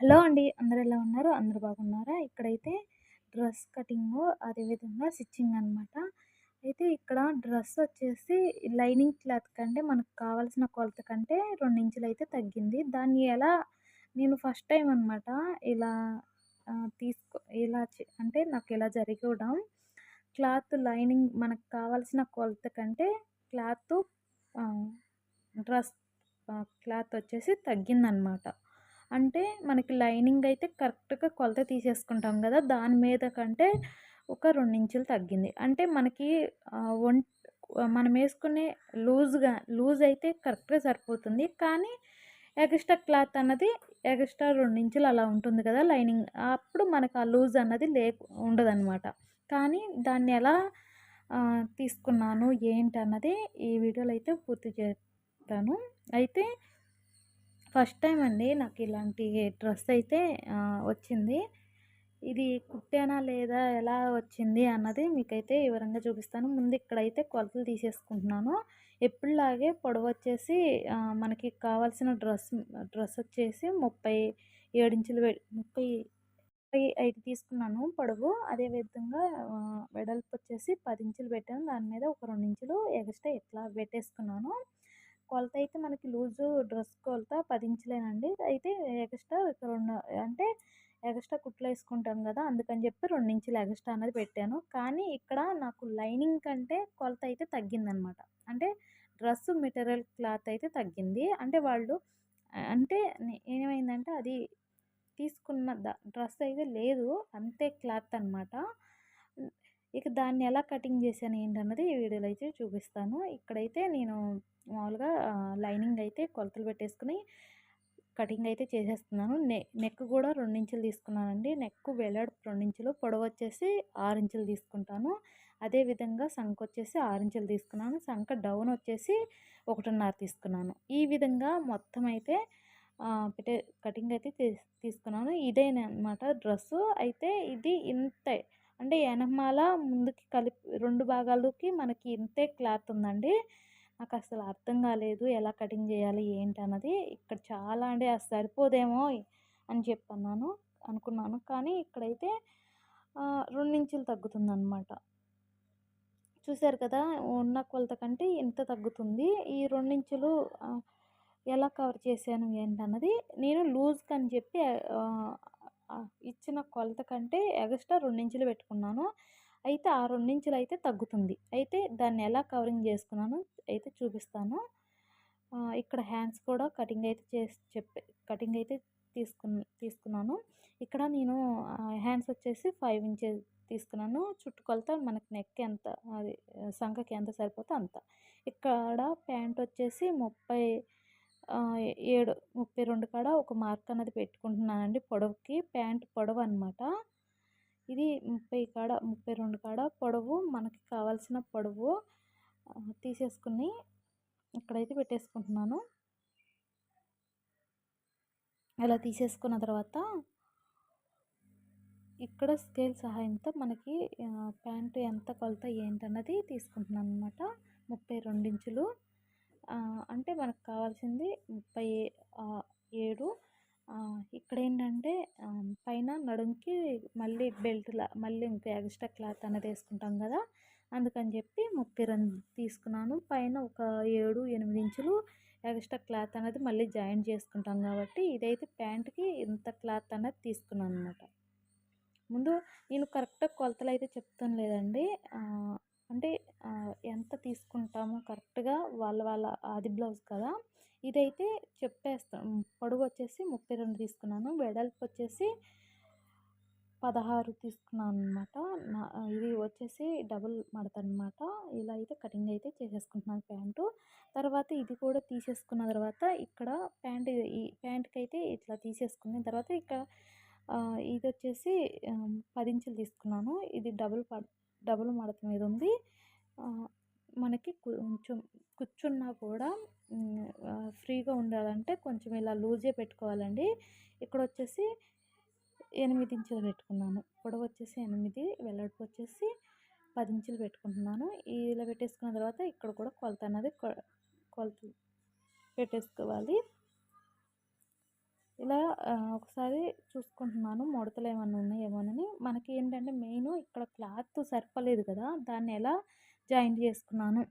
Hello అండి. అందరు ఎలా ఉన్నారు? అందరు బాగున్నారా? ఇక్కడైతే డ్రెస్ కటింగ్ అదేవిధంగా స్టిచ్చింగ్ అనమాట అయితే ఇక్కడ డ్రెస్ వచ్చేసి లైనింగ్ క్లాత్ కంటే మనకు కావాల్సిన కొలత కంటే రెండు ఇంచులు అయితే తగ్గింది. దాన్ని ఎలా నేను ఫస్ట్ టైం అనమాట ఇలా తీసుకో ఇలా అంటే నాకు ఇలా జరగడం క్లాత్ లైనింగ్ మనకు కావాల్సిన కొలత కంటే క్లాత్ డ్రెస్ క్లాత్ వచ్చేసి తగ్గిందనమాట అంటే మనకి లైనింగ్ అయితే కరెక్ట్గా కొలత తీసేసుకుంటాం కదా! దాని మీద కంటే ఒక రెండు ఇంచులు తగ్గింది. అంటే మనకి ఒంట్ మనం వేసుకునే లూజ్గా లూజ్ అయితే కరెక్ట్గా సరిపోతుంది. కానీ ఎక్స్ట్రా క్లాత్ అన్నది ఎక్స్ట్రా రెండు ఇంచులు అలా ఉంటుంది కదా! లైనింగ్. అప్పుడు మనకు ఆ లూజ్ అన్నది లే ఉండదన్నమాట. కానీ దాన్ని ఎలా తీసుకున్నాను ఏంటి అన్నది ఈ వీడియోలో అయితే పూర్తి చేస్తాను. అయితే ఫస్ట్ టైం అండి నాకు ఇలాంటి డ్రెస్ అయితే వచ్చింది. ఇది కుట్టానా లేదా ఎలా వచ్చింది అన్నది మీకైతే వివరంగా చూపిస్తాను. ముందు ఇక్కడైతే కొలతలు తీసేసుకుంటున్నాను. ఎప్పుడులాగే పొడవు వచ్చేసి మనకి కావాల్సిన డ్రెస్ డ్రెస్ వచ్చేసి ముప్పై ఏడించులు ముప్పై ముప్పై ఐదు తీసుకున్నాను పొడవు. అదేవిధంగా వెడల్పు వచ్చేసి పది ఇంచులు పెట్టాను. దాని మీద ఒక రెండు ఇంచులు ఎక్స్ట్రా ఇట్లా పెట్టేసుకున్నాను. కొలత అయితే మనకి లూజు డ్రెస్ కొలత పది ఇంచులేనండి అయితే ఎక్స్ట్రా రెండు అంటే ఎక్స్ట్రా కుట్లు వేసుకుంటాం కదా అందుకని చెప్పి రెండు ఇంచులు ఎక్స్ట్రా అనేది పెట్టాను. కానీ ఇక్కడ నాకు లైనింగ్ కంటే కొలత అయితే తగ్గిందనమాట. అంటే డ్రెస్ మెటీరియల్ క్లాత్ అయితే తగ్గింది. అంటే వాళ్ళు అంటే ఏమైందంటే అది తీసుకున్న డ్రెస్ అయితే లేదు అంతే క్లాత్ అనమాట. ఇక దాన్ని ఎలా కటింగ్ చేశాను ఏంటన్నది ఈ వీడియోలో అయితే చూపిస్తాను. ఇక్కడైతే నేను మామూలుగా లైనింగ్ అయితే కొలతలు పెట్టేసుకుని కటింగ్ అయితే చేసేస్తున్నాను. నె నెక్ కూడా రెండించులు తీసుకున్నానండి. నెక్ వెడల్పు రెండించులు పొడవు వచ్చేసి ఆరించులు తీసుకుంటాను. అదేవిధంగా సంఖ వచ్చేసి ఆరించులు తీసుకున్నాను. సంఖ డౌన్ వచ్చేసి ఒకటిన్నర తీసుకున్నాను. ఈ విధంగా మొత్తం అయితే పెట్టే కటింగ్ అయితే తీసుకున్నాను. ఇదేనమాట డ్రెస్సు. అయితే ఇది ఇంతే అంటే వెనకమాల ముందుకి కలిపి రెండు భాగాలకి మనకి ఇంతే క్లాత్ ఉందండి. నాకు అసలు అర్థం కాలేదు ఎలా కటింగ్ చేయాలి ఏంటి అన్నది. ఇక్కడ చాలా అంటే అది సరిపోదేమో అని చెప్పన్నాను అనుకున్నాను. కానీ ఇక్కడైతే రెండించులు తగ్గుతుంది అనమాట చూసారు కదా ఉన్న కొలత కంటే ఇంత తగ్గుతుంది. ఈ రెండించులు ఎలా కవర్ చేశాను ఏంటన్నది నేను లూజ్కి అని చెప్పి ఇచ్చిన కొలత కంటే ఎగస్ట్రా రెండించులు పెట్టుకున్నాను. అయితే ఆ రెండించులు అయితే తగ్గుతుంది. అయితే దాన్ని ఎలా కవరింగ్ చేసుకున్నాను అయితే చూపిస్తాను. ఇక్కడ హ్యాండ్స్ కూడా కటింగ్ అయితే చేసి చెప్పే కటింగ్ అయితే తీసుకున్న తీసుకున్నాను. ఇక్కడ నేను హ్యాండ్స్ వచ్చేసి ఫైవ్ ఇంచెస్ తీసుకున్నాను. చుట్టుకొలత మనకి నెక్ ఎంత అది సంఖకి ఎంత సరిపోతే అంత. ఇక్కడ ప్యాంట్ వచ్చేసి ముప్పై ఏడు ముప్పై రెండు కాడ ఒక మార్క్ అనేది పెట్టుకుంటున్నానండి పొడవుకి ప్యాంట్ పొడవు అనమాట ఇది ముప్పై కాడ ముప్పై రెండు కాడ పొడవు మనకి కావాల్సిన పొడవు తీసేసుకుని ఇక్కడైతే పెట్టేసుకుంటున్నాను. అలా తీసేసుకున్న తర్వాత ఇక్కడ స్కేల్ సహాయంతో మనకి ప్యాంటు ఎంత కొలత ఏంటన్నది తీసుకుంటున్నాను అనమాట ముప్పై రెండించులు అంటే మనకు కావాల్సింది ముప్పై ఏడు. ఇక్కడ ఏంటంటే పైన నడుంకి మళ్ళీ బెల్ట్లా మళ్ళీ ఇంకా ఎక్స్ట్రా క్లాత్ అనేది వేసుకుంటాం కదా. అందుకని చెప్పి ముప్పై రెండు తీసుకున్నాను. పైన ఒక ఏడు ఎనిమిది ఇంచులు ఎక్స్ట్రా క్లాత్ అనేది మళ్ళీ జాయిన్ చేసుకుంటాం కాబట్టి ఇదైతే ప్యాంట్కి ఇంత క్లాత్ అనేది తీసుకున్నాను అనమాట ముందు నేను కరెక్ట్గా కొలతలు అయితే చెప్తాను లేదండి. అంటే ఎంత తీసుకుంటామో కరెక్ట్గా వాళ్ళ వాళ్ళ ఆది బ్లౌజ్ కదా! ఇదైతే చెప్పేస్తాం పొడవు వచ్చేసి ముప్పై రెండు తీసుకున్నాను వెడల్పు వచ్చేసి పదహారు తీసుకున్నాను అనమాట నా ఇది వచ్చేసి డబుల్ మడత అనమాట ఇలా అయితే కటింగ్ అయితే చేసేసుకుంటున్నాను ప్యాంటు. తర్వాత ఇది కూడా తీసేసుకున్న తర్వాత ఇక్కడ ప్యాంట్ ఈ ప్యాంట్కి అయితే ఇట్లా తీసేసుకున్న తర్వాత ఇక్కడ ఇది వచ్చేసి పది ఇంచులు తీసుకున్నాను. ఇది డబుల్ డబుల్ మడత మీద ఉంది. మనకి కొంచెం కూర్చున్నా కూడా ఫ్రీగా ఉండాలంటే కొంచెం ఇలా లూజే పెట్టుకోవాలండి. ఇక్కడ వచ్చేసి ఎనిమిది ఇంచులు పెట్టుకున్నాను. పొడవు వచ్చేసి ఎనిమిది వెల్లడిపు వచ్చేసి పది ఇంచులు పెట్టుకుంటున్నాను. ఇలా పెట్టేసుకున్న తర్వాత ఇక్కడ కూడా కొలత అన్నది కొలత పెట్టేసుకోవాలి. ఇలా ఒకసారి చూసుకుంటున్నాను. ముడతలు ఏమైనా ఉన్నాయేమోనని. మనకి ఏంటంటే మెయిన్ ఇక్కడ క్లాత్ సరిపోలేదు కదా దాన్ని ఎలా జాయింట్ చేసుకున్నాను.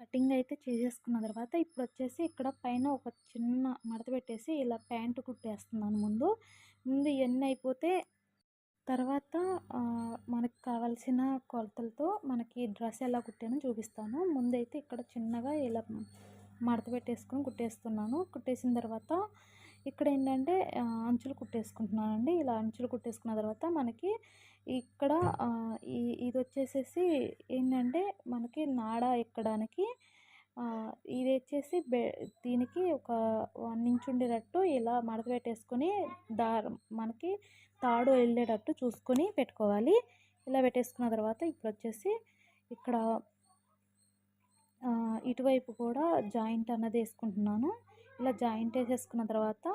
కటింగ్ అయితే చేసేసుకున్న తర్వాత ఇప్పుడు వచ్చేసి ఇక్కడ పైన ఒక చిన్న మడత పెట్టేసి ఇలా ప్యాంటు కుట్టేస్తున్నాను ముందు. ముందు ఇవన్నీ అయిపోతే తర్వాత మనకు కావాల్సిన కొలతలతో మనకి డ్రెస్ ఎలా కుట్టానో చూపిస్తాను. ముందైతే ఇక్కడ చిన్నగా ఇలా మడత పెట్టేసుకొని కుట్టేస్తున్నాను. కుట్టేసిన తర్వాత ఇక్కడ ఏంటంటే అంచులు కుట్టేసుకుంటున్నానండి. ఇలా అంచులు కుట్టేసుకున్న తర్వాత మనకి ఇక్కడ ఈ ఇది వచ్చేసేసి ఏంటంటే మనకి నాడ ఎక్కడానికి ఇది వచ్చేసి బె దీనికి ఒక వన్ ఇంచ్ ఉండేటట్టు ఇలా మడత పెట్టేసుకొని దారం మనకి తాడు వెళ్ళేటట్టు చూసుకొని పెట్టుకోవాలి. ఇలా పెట్టేసుకున్న తర్వాత ఇప్పుడు వచ్చేసి ఇక్కడ ఇటువైపు కూడా జాయింట్ అన్నది వేసుకుంటున్నాను. ఇలా జాయింట్ వేసేసుకున్న తర్వాత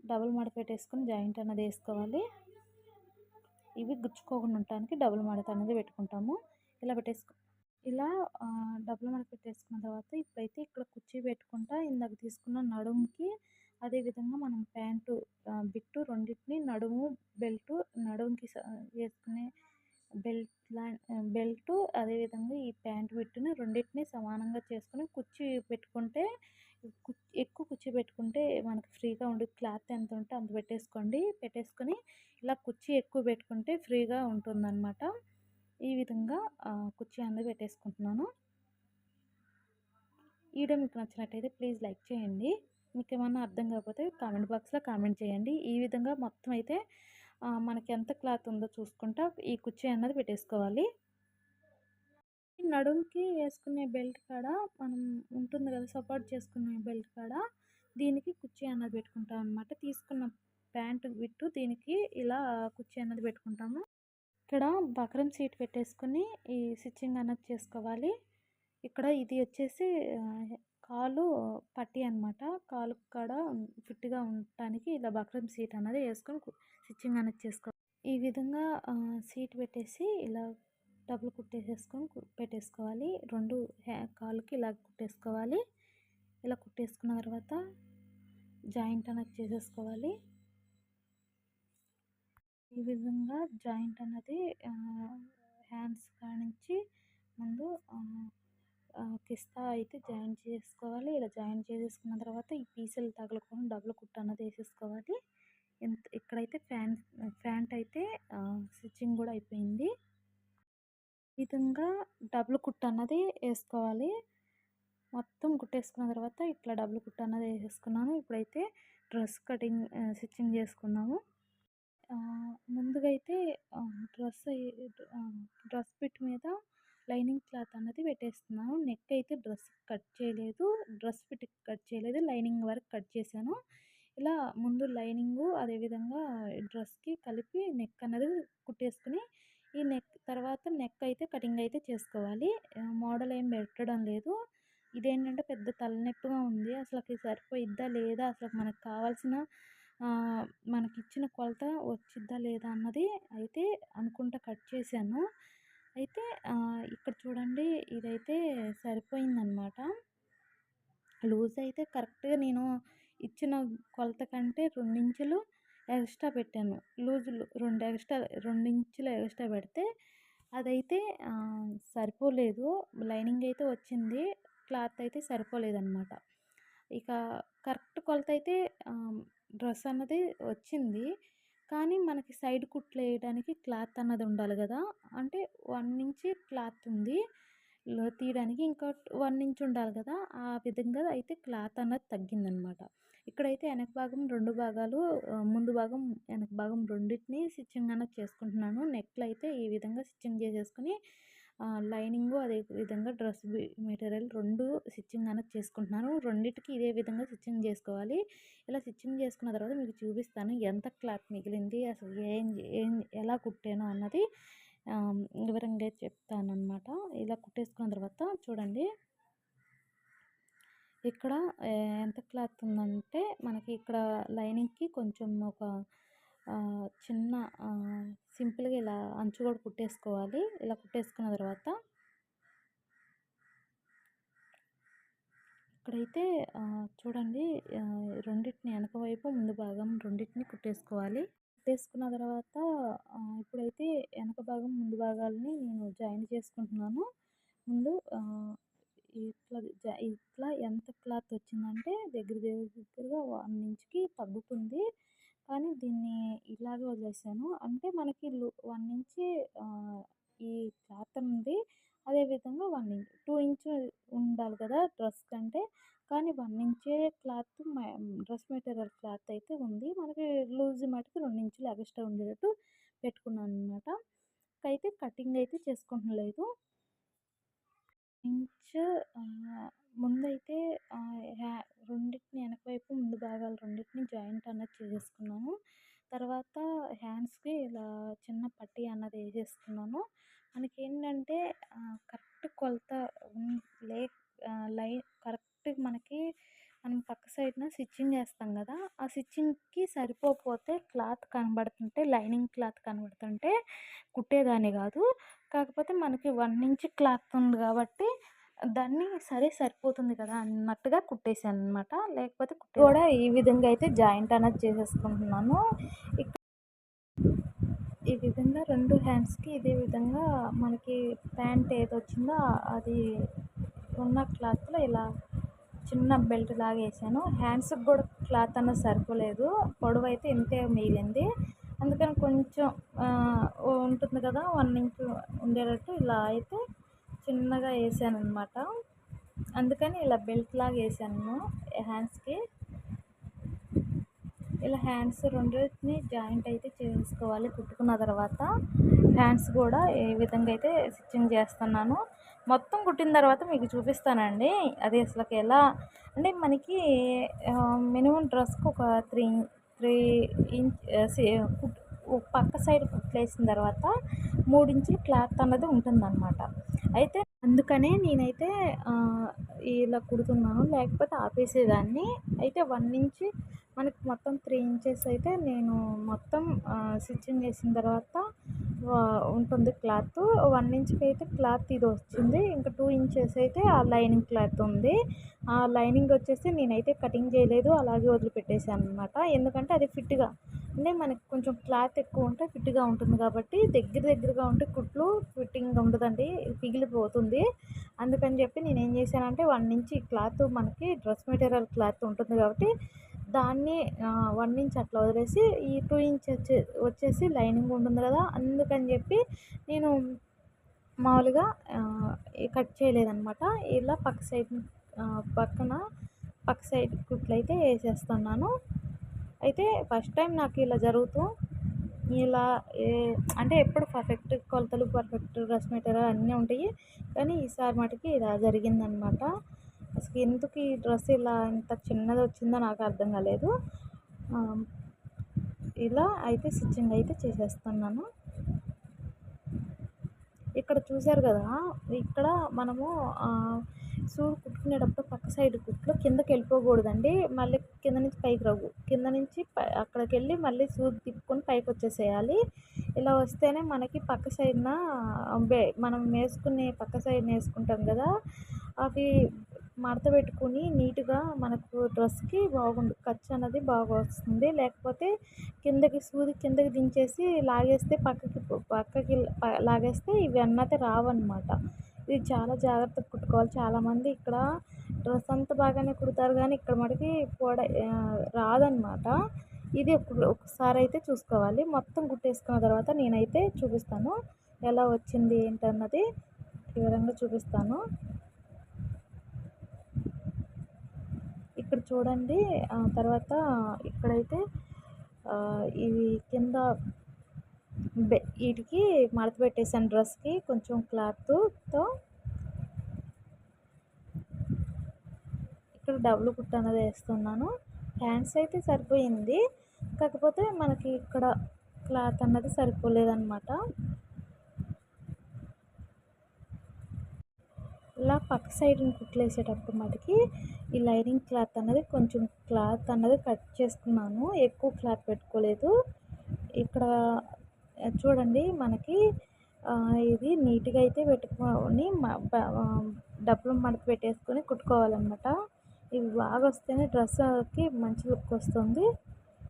డబుల్ మడత పెట్టేసుకొని జాయింట్ అనేది వేసుకోవాలి. ఇవి గుచ్చుకోకుండా ఉండటానికి డబుల్ మడత అనేది పెట్టుకుంటాము. ఇలా పెట్టేసుకు ఇలా డబుల్ మడత పెట్టేసుకున్న తర్వాత ఇప్పుడైతే ఇక్కడ కుర్చీ పెట్టుకుంటా ఇందాక తీసుకున్న నడుముకి అదేవిధంగా మనం ప్యాంటు బిట్టు రెండింటిని నడుము బెల్ట్ నడుముకి వేసుకునే బెల్ట్ లా బెల్ట్ అదేవిధంగా ఈ ప్యాంట్ బిట్టుని రెండింటిని సమానంగా చేసుకుని కుర్చీ పెట్టుకుంటే ఎక్కువ కుర్చీ పెట్టుకుంటే ఫ్రీగా ఉండి క్లాత్ ఎంత ఉంటే అంత పెట్టేసుకోండి. పెట్టేసుకొని ఇలా కుర్చీ ఎక్కువ పెట్టుకుంటే ఫ్రీగా ఉంటుందన్నమాట. ఈ విధంగా కుర్చీ అనేది పెట్టేసుకుంటున్నాను. ఈ వీడియో మీకు నచ్చినట్టయితే ప్లీజ్ లైక్ చేయండి. మీకు ఏమన్నా అర్థం కాకపోతే కామెంట్ బాక్స్లో కామెంట్ చేయండి. ఈ విధంగా మొత్తం అయితే మనకి ఎంత క్లాత్ ఉందో చూసుకుంటా ఈ కుర్చీ అన్నది పెట్టేసుకోవాలి. నడుంకి వేసుకునే బెల్ట్ కాడ మనం ఉంటుంది కదా సపోర్ట్ చేసుకునే బెల్ట్ కాడ దీనికి కుర్చీ అన్నది పెట్టుకుంటాం అనమాట తీసుకున్న ప్యాంటు విట్టు దీనికి ఇలా కుర్చీ అన్నది పెట్టుకుంటాము. ఇక్కడ బక్రం సీట్ పెట్టేసుకుని ఈ స్టిచ్చింగ్ అన్నది చేసుకోవాలి. ఇక్కడ ఇది వచ్చేసి కాలు పట్టి అనమాట కాలు కాడ ఫిట్గా ఉండటానికి ఇలా బక్రం సీట్ అన్నది వేసుకొని స్టిచ్చింగ్ అనేది చేసుకోవాలి ఈ విధంగా సీట్ పెట్టేసి ఇలా డబ్బులు కుట్టేసేసుకొని పెట్టేసుకోవాలి. రెండు కాలుకి ఇలా కుట్టేసుకోవాలి. ఇలా కుట్టేసుకున్న తర్వాత జాయింట్ అనేది చేసేసుకోవాలి. ఈ విధంగా జాయింట్ అనేది హ్యాండ్స్ కానించి ముందు కిస్తా అయితే జాయింట్ చేసుకోవాలి ఇలా జాయింట్ చేసేసుకున్న తర్వాత ఈ పీసులు తగలకుండా డబుల్ కుట్ట అన్నది వేసేసుకోవాలి. ఇక్కడైతే ఫ్యాన్ ఫ్యాంట్ అయితే స్టిచ్చింగ్ కూడా అయిపోయింది. విధంగా డబుల్ కుట్టు అన్నది వేసుకోవాలి. మొత్తం కుట్టేసుకున్న తర్వాత ఇట్లా డబుల్ కుట్టు అన్నది వేసేసుకున్నాను. ఇప్పుడైతే డ్రెస్ కటింగ్ స్టిచ్చింగ్ చేసుకున్నాము. ముందుగా అయితే డ్రెస్ డ్రెస్ పిట్ మీద లైనింగ్ క్లాత్ అన్నది పెట్టేస్తున్నాను. నెక్ అయితే డ్రెస్ కట్ చేయలేదు. డ్రెస్ ఫిట్ కట్ చేయలేదు. లైనింగ్ వరకు కట్ చేశాను. ఇలా ముందు లైనింగు అదేవిధంగా డ్రెస్కి కలిపి నెక్ అన్నది కుట్టేసుకుని ఈ నెక్ తర్వాత నెక్ అయితే కటింగ్ అయితే చేసుకోవాలి. మోడల్ ఏం పెట్టడం లేదు. ఇదేంటంటే పెద్ద తలనొప్పిగా ఉంది. అసలుకి సరిపోయిద్దా లేదా? అసలు మనకు కావాల్సిన మనకి ఇచ్చిన కొలత వచ్చిద్దా లేదా అన్నది అయితే అనుకుంటా కట్ చేశాను. అయితే ఇక్కడ చూడండి ఇదైతే సరిపోయిందనమాట లూజ్ అయితే కరెక్ట్గా నేను ఇచ్చిన కొలత కంటే రెండించులు ఎక్స్ట్రా పెట్టాను. లూజ్ రెండు ఎక్స్ట్రా రెండించులు ఎక్స్ట్రా పెడితే అదైతే సరిపోలేదు. లైనింగ్ అయితే వచ్చింది. క్లాత్ అయితే సరిపోలేదు అనమాట ఇక కరెక్ట్ కొలత అయితే డ్రెస్ అన్నది వచ్చింది. కానీ మనకి సైడ్ కుట్లు వేయడానికి క్లాత్ అన్నది ఉండాలి కదా. అంటే వన్ ఇంచ్ క్లాత్ ఉంది. తీయడానికి ఇంకా వన్ ఇంచ్ ఉండాలి కదా. ఆ విధంగా అయితే క్లాత్ అన్నది తగ్గిందనమాట ఇక్కడైతే వెనక భాగం రెండు భాగాలు ముందు భాగం వెనక భాగం రెండింటిని స్టిచ్చింగ్ అన్నది చేసుకుంటున్నాను. నెక్లు అయితే ఈ విధంగా స్టిచ్చింగ్ చేసేసుకుని లైనింగ్ అదే విధంగా డ్రెస్ మెటీరియల్ రెండు స్టిచ్చింగ్ అనేది చేసుకుంటున్నాను. రెండింటికి ఇదే విధంగా స్టిచ్చింగ్ చేసుకోవాలి. ఇలా స్టిచ్చింగ్ చేసుకున్న తర్వాత మీకు చూపిస్తాను ఎంత క్లాత్ మిగిలింది అసలు ఏం ఏం ఎలా కుట్టాను అన్నది వివరంగా చెప్తాను అనమాట ఇలా కుట్టేసుకున్న తర్వాత చూడండి. ఇక్కడ ఎంత క్లాత్ ఉందంటే మనకి ఇక్కడ లైనింగ్కి కొంచెం ఒక చిన్న సింపుల్గా ఇలా అంచు కూడా కుట్టేసుకోవాలి. ఇలా కుట్టేసుకున్న తర్వాత ఇక్కడైతే చూడండి రెండింటిని వెనక వైపు ముందు భాగం రెండింటిని కుట్టేసుకోవాలి. కుట్టేసుకున్న తర్వాత ఇప్పుడైతే వెనక భాగం ముందు భాగాలని నేను జాయిన్ చేసుకుంటున్నాను. ముందు ఇట్లా ఇట్లా ఎంత క్లాత్ వచ్చిందంటే దగ్గర దగ్గరగా వన్ ఇంచ్కి తగ్గుతుంది. కానీ దీన్ని ఇలాగే వదిలేసాను. అంటే మనకి వన్ ఇంచ్ ఈ క్లాత్ ఉంది. అదేవిధంగా వన్ ఇంచ్ టూ ఇంచ్ ఉండాలి కదా డ్రెస్ కంటే. కానీ వన్ ఇంచే క్లాత్ డ్రెస్ మెటీరియల్ క్లాత్ అయితే ఉంది. మనకి లూజ్ మటుకు రెండు ఇంచులు ఎక్స్ట్రా ఉండేటట్టు పెట్టుకున్నాను అనమాట అయితే కటింగ్ అయితే చేసుకుంటలేదు. ఇంచ్ ముందైతే రెండింటిని వెనక వైపు ముందు భాగాలు రెండింటిని జాయింట్ అన్నది చేసేసుకున్నాను. తర్వాత హ్యాండ్స్కి ఇలా చిన్న పట్టీ అన్నది వేసేసుకున్నాను. మనకి ఏంటంటే కరెక్ట్ కొలత లే లై కరెక్ట్ మనకి మనం పక్క సైడ్న స్టిచ్చింగ్ వేస్తాం కదా ఆ స్టిచ్చింగ్కి సరిపోకపోతే క్లాత్ కనబడుతుంటే లైనింగ్ క్లాత్ కనబడుతుంటే కుట్టేదాన్ని కాదు. కాకపోతే మనకి వన్ ఇంచ్ క్లాత్ ఉంది కాబట్టి దాన్ని సరే సరిపోతుంది కదా అన్నట్టుగా కుట్టేసాను అనమాట లేకపోతే కూడా ఈ విధంగా అయితే జాయింట్ అనేది చేసేసుకుంటున్నాను. ఈ విధంగా రెండు హ్యాండ్స్కి ఇదే విధంగా మనకి ప్యాంట్ ఏది వచ్చిందో అది ఉన్న క్లాత్లో ఇలా చిన్న బెల్ట్ లాగా వేసాను హ్యాండ్స్కి కూడా క్లాత్ అన్నది సరిపోలేదు. పొడవు అయితే ఇంతే మిగిలింది. అందుకని కొంచెం ఉంటుంది కదా వన్ ఇంచ్ ఉండేటట్టు ఇలా అయితే చిన్నగా వేసాను అనమాట అందుకని ఇలా బెల్ట్ లాగా వేసాను హ్యాండ్స్కి. ఇలా హ్యాండ్స్ రెండింటిని జాయింట్ అయితే చేసుకోవాలి కుట్టుకున్న తర్వాత. హ్యాండ్స్ కూడా ఏ విధంగా అయితే స్టిచ్చింగ్ చేస్తున్నాను. మొత్తం కుట్టిన తర్వాత మీకు చూపిస్తానండి. అది అసలు ఎలా అంటే మనకి మినిమం డ్రెస్కి ఒక త్రీ త్రీ ఇంచ్ పక్క సైడ్ కుట్లేసిన తర్వాత మూడు ఇంచులు క్లాత్ అన్నది ఉంటుందన్నమాట. అయితే అందుకనే నేనైతే ఇలా కుడుతున్నాను. లేకపోతే ఆపేసేదాన్ని. అయితే వన్ ఇంచ్ మనకి మొత్తం త్రీ ఇంచెస్ అయితే నేను మొత్తం స్టిచ్చింగ్ చేసిన తర్వాత ఉంటుంది క్లాత్. వన్ ఇంచ్కి అయితే క్లాత్ ఇది వచ్చింది. ఇంకా టూ ఇంచెస్ అయితే ఆ లైనింగ్ క్లాత్ ఉంది. ఆ లైనింగ్ వచ్చేసి నేనైతే కటింగ్ చేయలేదు. అలాగే వదిలిపెట్టేసాను అనమాట ఎందుకంటే అది ఫిట్గా అంటే మనకి కొంచెం క్లాత్ ఎక్కువ ఉంటే ఫిట్గా ఉంటుంది కాబట్టి దగ్గర దగ్గరగా ఉంటే కుట్లు ఫిట్టింగ్ ఉండదండి పిగిలిపోతుంది. అందుకని చెప్పి నేను ఏం చేశానంటే వన్ ఇంచ్ క్లాత్ మనకి డ్రెస్ మెటీరియల్ క్లాత్ ఉంటుంది కాబట్టి దాన్ని వన్ ఇంచ్ అట్లా వదిలేసి ఈ టూ ఇంచ్ వచ్చే వచ్చేసి లైనింగ్ ఉంటుంది కదా అందుకని చెప్పి నేను మామూలుగా కట్ చేయలేదనమాట ఇలా పక్క సైడ్ పక్కన పక్క సైడ్ కుట్లు అయితే వేసేస్తున్నాను. అయితే ఫస్ట్ టైం నాకు ఇలా జరుగుతూ ఇలా అంటే ఎప్పుడు పర్ఫెక్ట్ కొలతలు పర్ఫెక్ట్ డ్రెస్ మెటీరియల్ అన్నీ ఉంటాయి. కానీ ఈసారి మటుకి ఇలా జరిగిందనమాట అసలు ఎందుకు ఈ డ్రెస్ ఇలా ఇంత చిన్నది వచ్చిందో నాకు అర్థం కాలేదు. ఇలా అయితే స్టిచ్చింగ్ అయితే చేసేస్తున్నాను. ఇక్కడ చూశారు కదా ఇక్కడ మనము సూడు కుట్టుకునేటప్పుడు పక్క సైడ్ కుట్లు కిందకి వెళ్ళిపోకూడదండి. మళ్ళీ కింద నుంచి పైకి రావు. కింద నుంచి అక్కడికి వెళ్ళి మళ్ళీ సూది తిప్పుకొని పైకి వచ్చేసేయాలి. ఇలా వస్తేనే మనకి పక్క సైడ్న మనం వేసుకునే పక్క సైడ్ వేసుకుంటాం కదా అవి మడత పెట్టుకుని నీట్గా మనకు డ్రెస్కి బాగుండు ఖర్చు అన్నది బాగా వస్తుంది లేకపోతే కిందకి సూది కిందకి దించేసి లాగేస్తే పక్కకి పక్కకి లాగేస్తే ఇవి అన్నది రావన్నమాట. ఇది చాలా జాగ్రత్తగా కుట్టుకోవాలి. చాలామంది ఇక్కడ డ్రెస్ అంతా బాగానే కుడతారు కానీ ఇక్కడ మటుకి పొడ రాదనమాట ఇది ఒకసారి అయితే చూసుకోవాలి. మొత్తం కుట్టేసుకున్న తర్వాత నేనైతే చూపిస్తాను. ఎలా వచ్చింది ఏంటన్నది వివరంగా చూపిస్తాను. ఇక్కడ చూడండి. తర్వాత ఇక్కడైతే ఇవి కింద వీటికి మడత పెట్టేసాను డ్రెస్కి కొంచెం క్లాత్తో. ఇక్కడ డబుల్ కుట్ట అనేది వేస్తున్నాను. హ్యాండ్స్ అయితే సరిపోయింది. కాకపోతే మనకి ఇక్కడ క్లాత్ అన్నది సరిపోలేదన్నమాట. ఇలా పక్క సైడ్ కుట్లేసేటప్పుడు మటుకి ఈ లైనింగ్ క్లాత్ అన్నది కొంచెం క్లాత్ అన్నది కట్ చేసుకున్నాను. ఎక్కువ క్లాత్ పెట్టుకోలేదు. ఇక్కడ చూడండి మనకి ఇది నీట్గా అయితే పెట్టుకొని డబ్బులు మడత పెట్టేసుకొని కుట్టుకోవాలన్నమాట. ఇవి బాగా వస్తేనే డ్రెస్కి మంచి లుక్ వస్తుంది.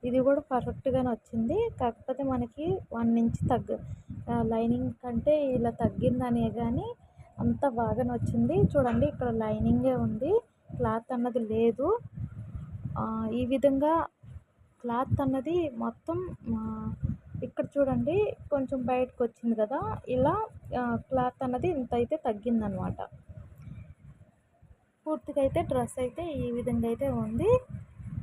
ఇది కూడా పర్ఫెక్ట్గానే వచ్చింది. కాకపోతే మనకి వన్ ఇంచ్ తగ్గ లైనింగ్ కంటే ఇలా తగ్గిందనే కానీ అంత బాగానే వచ్చింది చూడండి ఇక్కడ లైనింగే ఉంది. క్లాత్ అన్నది లేదు. ఈ విధంగా క్లాత్ అన్నది మొత్తం ఇక్కడ చూడండి కొంచెం బయటకు వచ్చింది కదా. ఇలా క్లాత్ అన్నది ఇంత అయితే తగ్గిందనమాట. పూర్తిగా అయితే డ్రెస్ అయితే ఈ విధంగా అయితే ఉంది.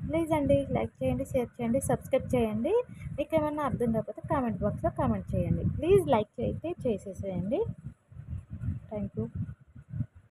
ప్లీజ్ అండి లైక్ చేయండి షేర్ చేయండి సబ్స్క్రైబ్ చేయండి. మీకు ఏమైనా అర్థం కాకపోతే కామెంట్ బాక్స్లో కామెంట్ చేయండి. ప్లీజ్ లైక్ అయితే చేసేసేయండి. Thank you